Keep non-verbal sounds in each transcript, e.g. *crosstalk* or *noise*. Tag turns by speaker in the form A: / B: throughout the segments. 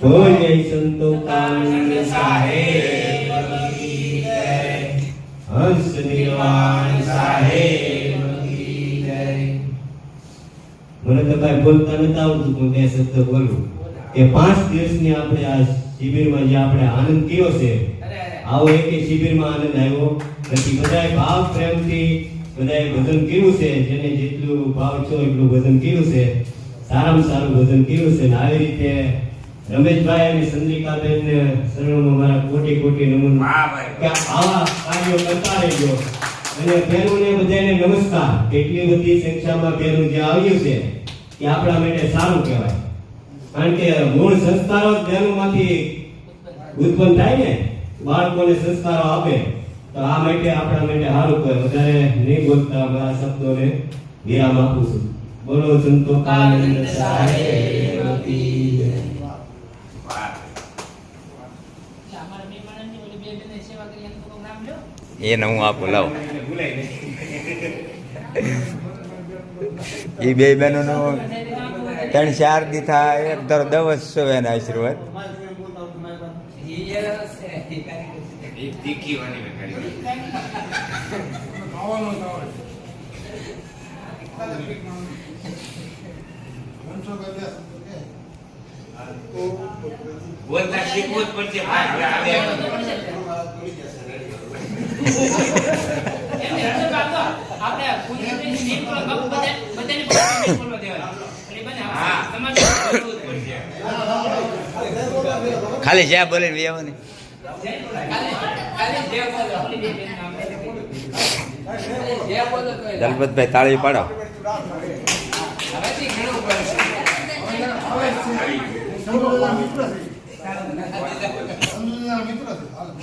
A: બોલે સંતો કાનંદ સાહેબ, હંસ નિર્વાણ સાહેબ, મને તો કઈ બોલતા નથી આવડતું હું બે શબ્દ બોલું. કે પાંચ દિવસની આપણે આ શિબિરમાં જે આપણે આનંદ કયો છે આવો એક શિબિરમાં આનંદ આવ્યો. નથી બધાએ ભાવ પ્રેમથી બધાએ ભજન કર્યું છે જેને જેટલું ભાવ છો એટલું ભજન કર્યું છે. સારામાં સારું ભજન કર્યું છે આવી રીતે રમેશભાઈ અને ચંદ્રિકાબેન શરણોમાં મારા કોટી કોટી નમન કે આવા કાર્યો કરતા રહેજો. અને બહેનોને બધાને નમસ્કાર. એટલી બધી સંખ્યામાં બહેનો જે આવ્યું છે એ આપણા માટે સારું કહેવાય. કારણ કે મૂળ સંસ્કારો જ બહેનોમાંથી ઉત્પન્ન થાય ને. બાળકોને સંસ્કારો આપે, તો આ માટે આપણા માટે સારું કહે વધારે નહીં બોલતા મારા શબ્દોને વિરામ આપું છું. બોલો, સંતો કાનંદ સાહેબ
B: એને
C: હું આપું, લાવ. એ બે બહેનોનો ત્રણ ચાર દી થાય, એક દર દવસ એના આશીર્વાદ.
D: બોલતા શીખવું જ પડશે ભાઈ આવે
B: એમને હર્ષદ આપો. આપણે પૂજ્યની નીમ કરો, બાપુ બધા- બધાને બોલવા દેવાના. એટલે બધા
D: હા.
B: તમારે બોલવું જ પડશે.
C: ખાલી જ્યાં બોલે ને વ્યવહાર ને
B: કાલે- કાલે જય બોલો. ઓલી બે બેન નામ લે. જય બોલો તો એ.
C: દલપતભાઈ તાળી પાડો
B: હવેથી ઘણું પડશે.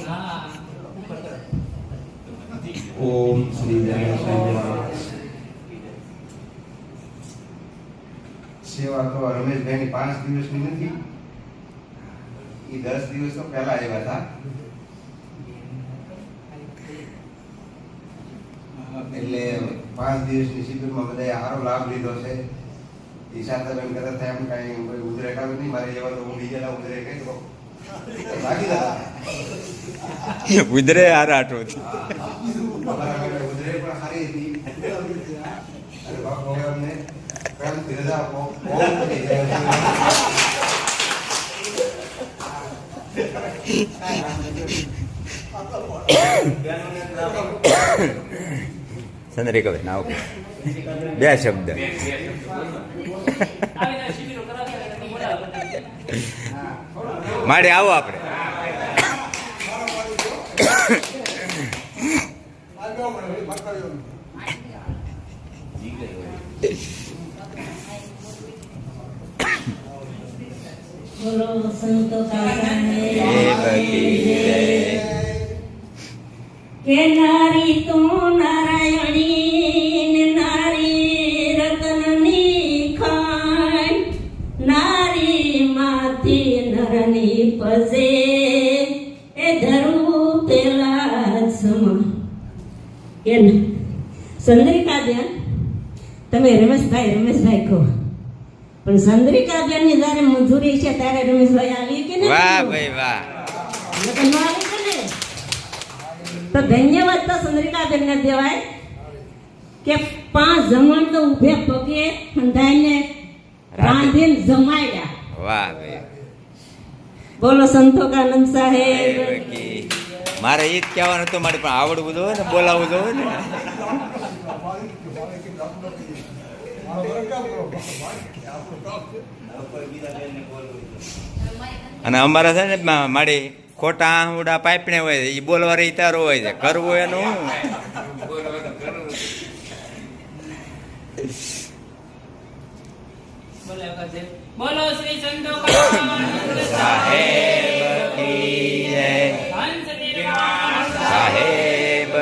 B: હા.
A: ઓમ શ્રી ગણેશાય
E: સેવા તો રમેશભાઈની પાંચ દિવસની નથી એ દસ દિવસ તો પહેલા આવ્યા હતા એટલે પાંચ દિવસની શિબિરમાં બધાએ સારો લાભ લીધો છે. ઈશાતાબેન કદાચ થાય એમ કાંઈ કોઈ ઉધરેક આવે નહીં મારે એવા તો હું બીજા ઉધરેક કહી દઉં. લાગી દાદા *laughs*
C: ઉધરે હાર આટો
E: અમારા માટે પણ સારી હતી. અને બાપુ અમને પ્રેમથી રજા આપો. બહુ જાય
C: ચંદ્રિકાભાઈ બે શબ્દ. માડે આવો આપણે
F: કે નારી તું નારાયણી કે ચંદ્રિકા બેન તમે રમેશભાઈ રમેશભાઈ કહો. પણ ચંદ્રિકા બેનની જયારે મજૂરી છે ત્યારે રમેશભાઈ આવી કે નહીં
C: વાહ ભાઈ વાહ?
F: તો ધન્યવાદ તો ચંદ્રિકાબેન ને દેવાય કે પાંચ જમણ તો ઉભે પગે અંધાઈને રાંધીને જમાડ્યા.
C: વાહ ભાઈ.
F: બોલો સંતોકાનંદ સાહેબ.
C: મારે એ જ કહેવાનું હતું મારે પણ આવડવું જોઈએ ને બોલાવવું જોઈએ ને. અને અમારા છે ને મારી ખોટા આહુડા પાઇપને હોય એ બોલવા રહી હોય છે. કરવું એનું.
B: બોલો શ્રી સંતો
C: સાહેબ.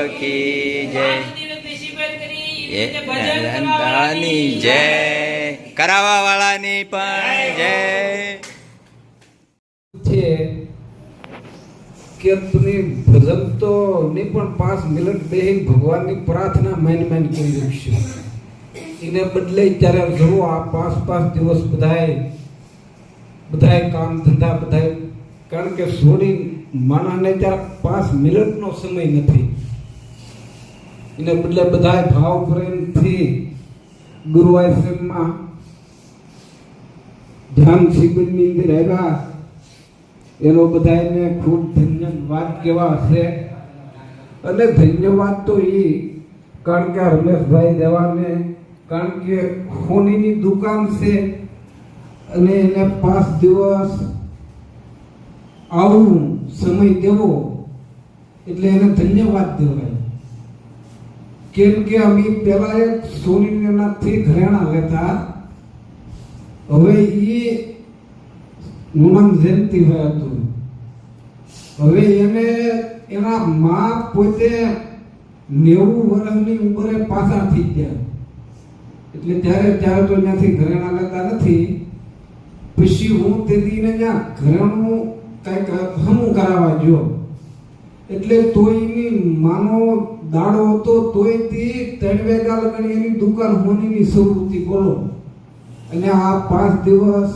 B: ભજન
C: દાદાની
B: કરાવવાની
C: જય કરાવા વાળાની પણ જય
G: છે કે તુની ભજન તો ની પણ પાંચ મિનિટ બેહીને ભગવાનની પ્રાર્થના મેન મેન કરી શકશો એને બદલે ત્યારે જુઓ આ પાંચ પાંચ દિવસ બધાય બધાએ કામ ધંધા બધાય કારણ કે સોડી માણસને ત્યારે પાંચ મિનિટનો સમય નથી. એને બદલે બધાય ભાવ પ્રેમથી ગુરુ આશ્રમમાં ધ્યાન શિબિરની અંદર આવ્યા. એનો બધાને ખૂબ ધન્યવાદ કેવા છે અને ધન્યવાદ તો એ કારણ કે રમેશભાઈ દેવાને, કારણ કે હોનીની દુકાન છે અને એને પાંચ દિવસ આવું સમય દેવો, એટલે એને ધન્યવાદ દેવાય. કેમ કે અમે પેલા એક સોનીનાથી ઘરેણા લેતા. હવે એ હનુમાન જયંતિ હોય હતું. હવે એને એના મા પોતે નેવું વર્ષની ઉંમરે પાછા થઈ ગયા. એટલે ત્યારે ત્યારે તો ત્યાંથી ઘરેણા લેતા નથી. પછી હું તે દીને ત્યાં ઘરેણું કંઈક હમું કરાવવા ગયો. એટલે તોયની માનો દાડો હતો, તોય તે ત્રણ વેગા લગન એની દુકાન હોનીની શરૂ બોલો. અને આ પાંચ દિવસ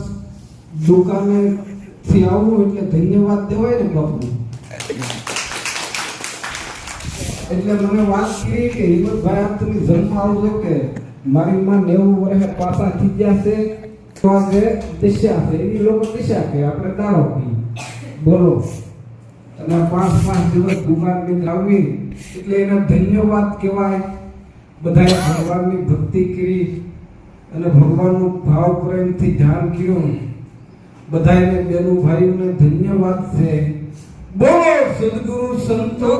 G: દુકાને થી આવું એટલે ધન્યવાદ દેવાય ને બાપુ એટલે મને વાત કરી કે હિંમતભાઈ, આપ તમે જન્મ આવજો કે મારી માં નેવું વર્ષ પાછા થઈ ગયા છે, તો આજે દિશા છે, એની લોકો દિશા કે આપણે દાડો કહીએ. બોલો. અને પાંચ પાંચ દિવસ દુકાનની લાવવી એટલે એને ધન્યવાદ કહેવાય. બધાએ ભગવાનની ભક્તિ કરી અને ભગવાનનું ભાવ પ્રેમથી ધ્યાન કર્યું. બધાને બેનું ભાઈઓને ધન્યવાદ છે. બોલો, સદગુરુ સંતો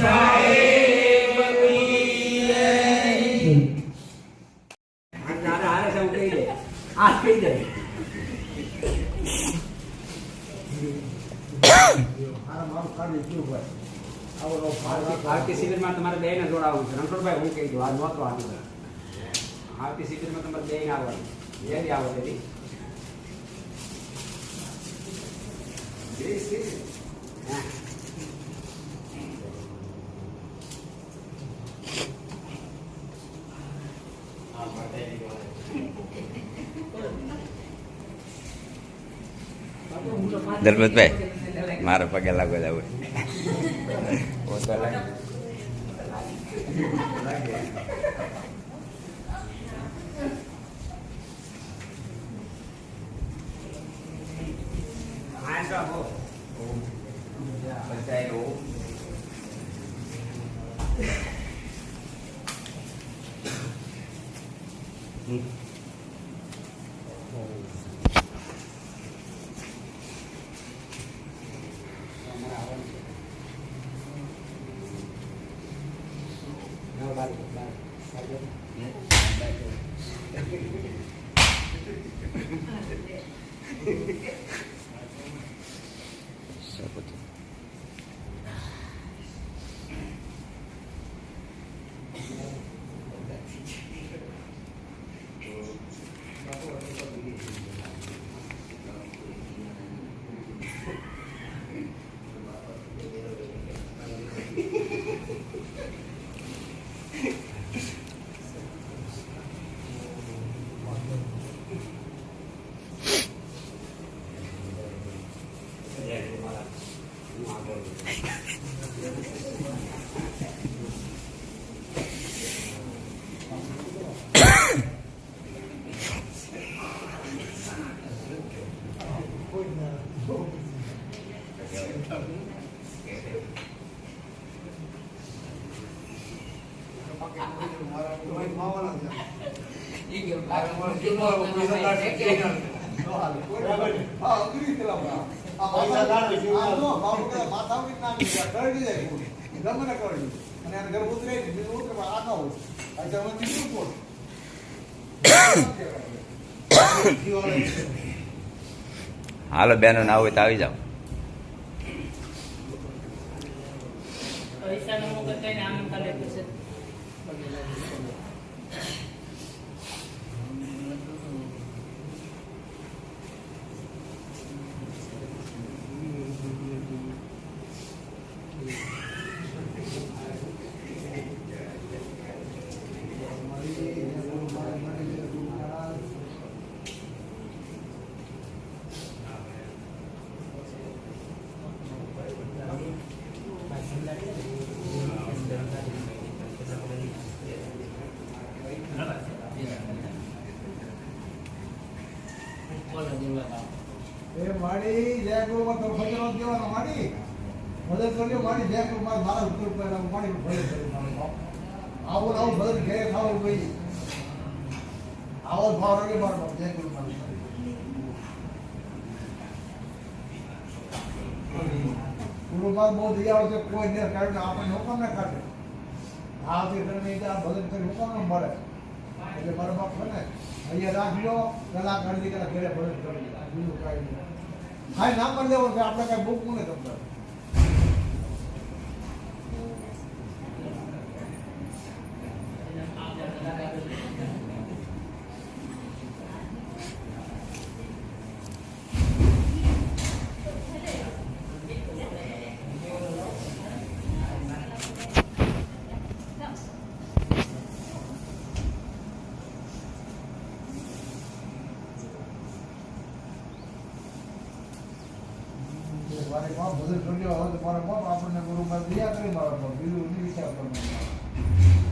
G: સાહેબ કી જય.
B: આવતી શિબિરમાં તમારે બેને જોડાવવું છે. રણછોડભાઈ, હું કહી દઉં, આ નહોતો આપી આવતી શિબિરમાં તમારે બેને આવવાનું જેથી આવો તેથી Maro
C: pagalaw-galaw. Puto lang. Ayos ako. Basta ay oo. Hmm. barco, barco. મારા પગે લાગો જવું
B: આ શું આપો?
C: હાલો બેનો ના હોય તો આવી જાઓ
B: પૈસા નો કરતા ને આમ કરે છે
H: માડી જય ગુરુમાં તો ભજનો દેવાનો માડી મદદ કરજો માડી જય ગુરુ મારા ઉત્તર પર માડી ભજન કર્યું આવો આવો ભજન ઘેરે ખાવું ભાઈ આવો ભાવ મારો બાપ જય ગુરુ મારું ગુરુ માર બહુ દયા છે, કોઈ ને કાઢે આપણને હુકમ ના કાઢે. આ આ ભજન કરી હુકમ ન એટલે મારો બાપ ને, અહીંયા રાખજો કલાક અડધી કલાક ઘરે ભજન કરી બીજું કાંઈ નહીં. હા નામ પણ દેવું છે આપણે કાંઈ બુક નહીં તમને મારે કોણ? બધું જોડ્યો હોય તો મારા કોણ? આપણને ગુરુ માં દયા કરી મારા બાપ બીજું વિચાર કરવાનો.